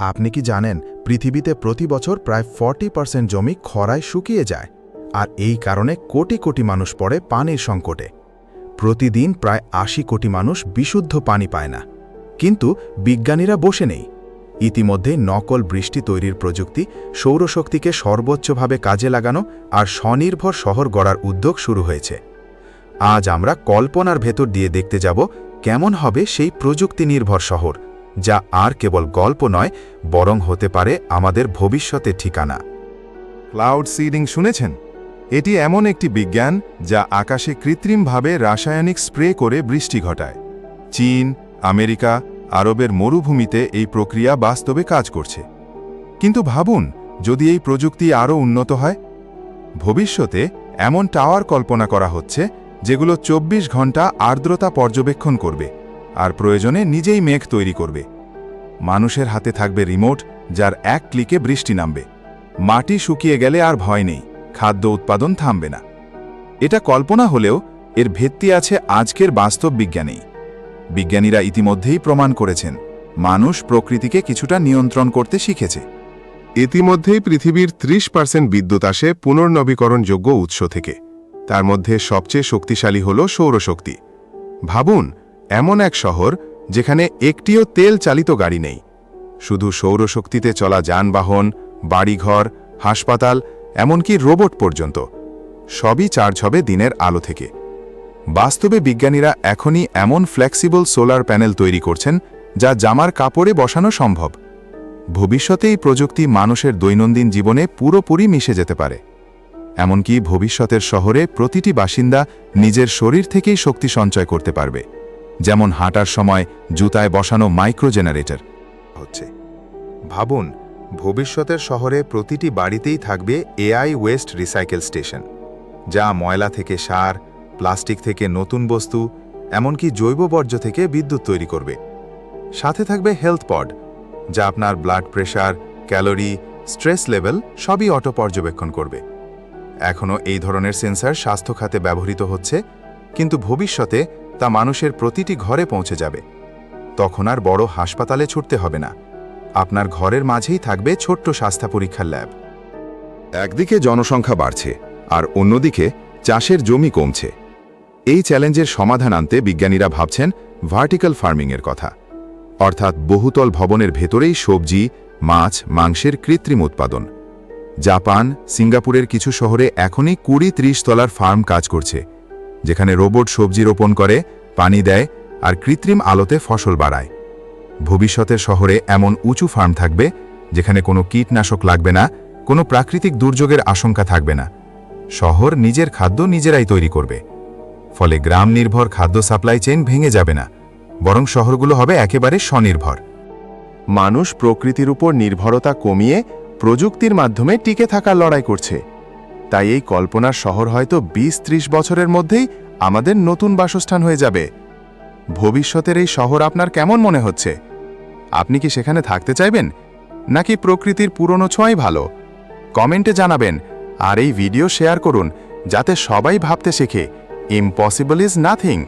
আপনি কি জানেন, পৃথিবীতে প্রতি বছর প্রায় ফর্টি পার্সেন্ট জমি খরায় শুকিয়ে যায়, আর এই কারণে কোটি কোটি মানুষ পড়ে পানির সংকটে। প্রতিদিন প্রায় আশি কোটি মানুষ বিশুদ্ধ পানি পায় না। কিন্তু বিজ্ঞানীরা বসে নেই। ইতিমধ্যে নকল বৃষ্টি তৈরির প্রযুক্তি সৌরশক্তিকে সর্বোচ্চভাবে কাজে লাগানো আর স্বনির্ভর শহর গড়ার উদ্যোগ শুরু হয়েছে। আজ আমরা কল্পনার ভেতর দিয়ে দেখতে যাব, কেমন হবে সেই প্রযুক্তি নির্ভর শহর। যা আর কেবল গল্প নয়, বরং হতে পারে আমাদের ভবিষ্যতের ঠিকানা। ক্লাউড সিডিং শুনেছেন? এটি এমন একটি বিজ্ঞান যা আকাশে কৃত্রিমভাবে রাসায়নিক স্প্রে করে বৃষ্টি ঘটায়। চীন, আমেরিকা, আরবের মরুভূমিতে এই প্রক্রিয়া বাস্তবে কাজ করছে। কিন্তু ভাবুন, যদি এই প্রযুক্তি আরও উন্নত হয়? ভবিষ্যতে এমন টাওয়ার কল্পনা করা হচ্ছে, যেগুলো ২৪ ঘণ্টা আর্দ্রতা পর্যবেক্ষণ করবে। আর প্রয়োজনে নিজেই মেঘ তৈরি করবে। মানুষের হাতে থাকবে রিমোট, যার এক ক্লিকে বৃষ্টি নামবে। মাটি শুকিয়ে গেলে আর ভয় নেই, খাদ্য উৎপাদন থামবে না। এটা কল্পনা হলেও এর ভিত্তি আছে আজকের বাস্তব বিজ্ঞানেই। বিজ্ঞানীরা ইতিমধ্যেই প্রমাণ করেছেন, মানুষ প্রকৃতিকে কিছুটা নিয়ন্ত্রণ করতে শিখেছে। ইতিমধ্যেই পৃথিবীর ত্রিশ পার্সেন্ট বিদ্যুৎ আসে পুনর্নবীকরণযোগ্য উৎস থেকে। তার মধ্যে সবচেয়ে শক্তিশালী হল সৌরশক্তি। ভাবুন এমন এক শহর যেখানে একটিও তেল চালিত গাড়ি নেই। শুধু সৌরশক্তিতে চলা যানবাহন, বাড়িঘর, হাসপাতাল, এমনকি রোবট পর্যন্ত, সবই চার্জ হবে দিনের আলো থেকে। বাস্তবে বিজ্ঞানীরা এখনই এমন ফ্লেক্সিবল সোলার প্যানেল তৈরি করছেন যা জামার কাপড়ে বসানো সম্ভব। ভবিষ্যতে এই প্রযুক্তি মানুষের দৈনন্দিন জীবনে পুরোপুরি মিশে যেতে পারে। এমনকি ভবিষ্যতের শহরে প্রতিটি বাসিন্দা নিজের শরীর থেকেই শক্তি সঞ্চয় করতে পারবে। যেমন হাঁটার সময় জুতায় বসানো মাইক্রো জেনারেটর হচ্ছে। ভাবুন, ভবিষ্যতের শহরে প্রতিটি বাড়িতেই থাকবে এআই ওয়েস্ট রিসাইকেল স্টেশন যা ময়লা থেকে সার, প্লাস্টিক থেকে নতুন বস্তু, এমনকি জৈব বর্জ্য থেকে বিদ্যুৎ তৈরি করবে। সাথে থাকবে হেলথ পড যা আপনার blood pressure calorie stress level সবই অটো পর্যবেক্ষণ করবে। এখনও এই ধরনের সেন্সার স্বাস্থ্য খাতে ব্যবহৃত হচ্ছে, কিন্তু ভবিষ্যতে তা মানুষের প্রতিটি ঘরে পৌঁছে যাবে। তখন আর বড় হাসপাতালে ছুটতে হবে না। আপনার ঘরের মাঝেই থাকবে ছোট্ট স্বাস্থ্য পরীক্ষার ল্যাব। একদিকে জনসংখ্যা বাড়ছে, আর অন্যদিকে চাষের জমি কমছে। এই চ্যালেঞ্জের সমাধান আনতে বিজ্ঞানীরা ভাবছেন ভার্টিক্যাল ফার্মিংয়ের কথা। অর্থাৎ বহুতল ভবনের ভেতরেই সবজি, মাছ, মাংসের কৃত্রিম উৎপাদন। জাপান, সিঙ্গাপুরের কিছু শহরে এখনই কুড়ি ত্রিশ তলার ফার্ম কাজ করছে। যেখানে রোবট সবজি রোপণ করে, পানি দেয় আর কৃত্রিম আলোতে ফসল বাড়ায়। ভবিষ্যতের শহরে এমন উঁচু ফার্ম থাকবে, যেখানে কোনো কীটনাশক লাগবে না, কোনো প্রাকৃতিক দুর্যোগের আশঙ্কা থাকবে না। শহর নিজের খাদ্য নিজেরাই তৈরি করবে। ফলে গ্রাম নির্ভর খাদ্য সাপ্লাই চেইন ভেঙে যাবে না, বরং শহরগুলো হবে একেবারে স্বনির্ভর। মানুষ প্রকৃতির উপর নির্ভরতা কমিয়ে প্রযুক্তির মাধ্যমে টিকে থাকার লড়াই করছে। তাই এই কল্পনার শহর হয়তো বিশ ত্রিশ বছরের মধ্যেই আমাদের নতুন বাসস্থান হয়ে যাবে। ভবিষ্যতের এই শহর আপনার কেমন মনে হচ্ছে? আপনি কি সেখানে থাকতে চাইবেন? নাকি প্রকৃতির পুরনো ছোঁয়াই ভালো? কমেন্টে জানাবেন, আর এই ভিডিও শেয়ার করুন, যাতে সবাই ভাবতে শেখে, ইম্পসিবল ইজ নাথিং।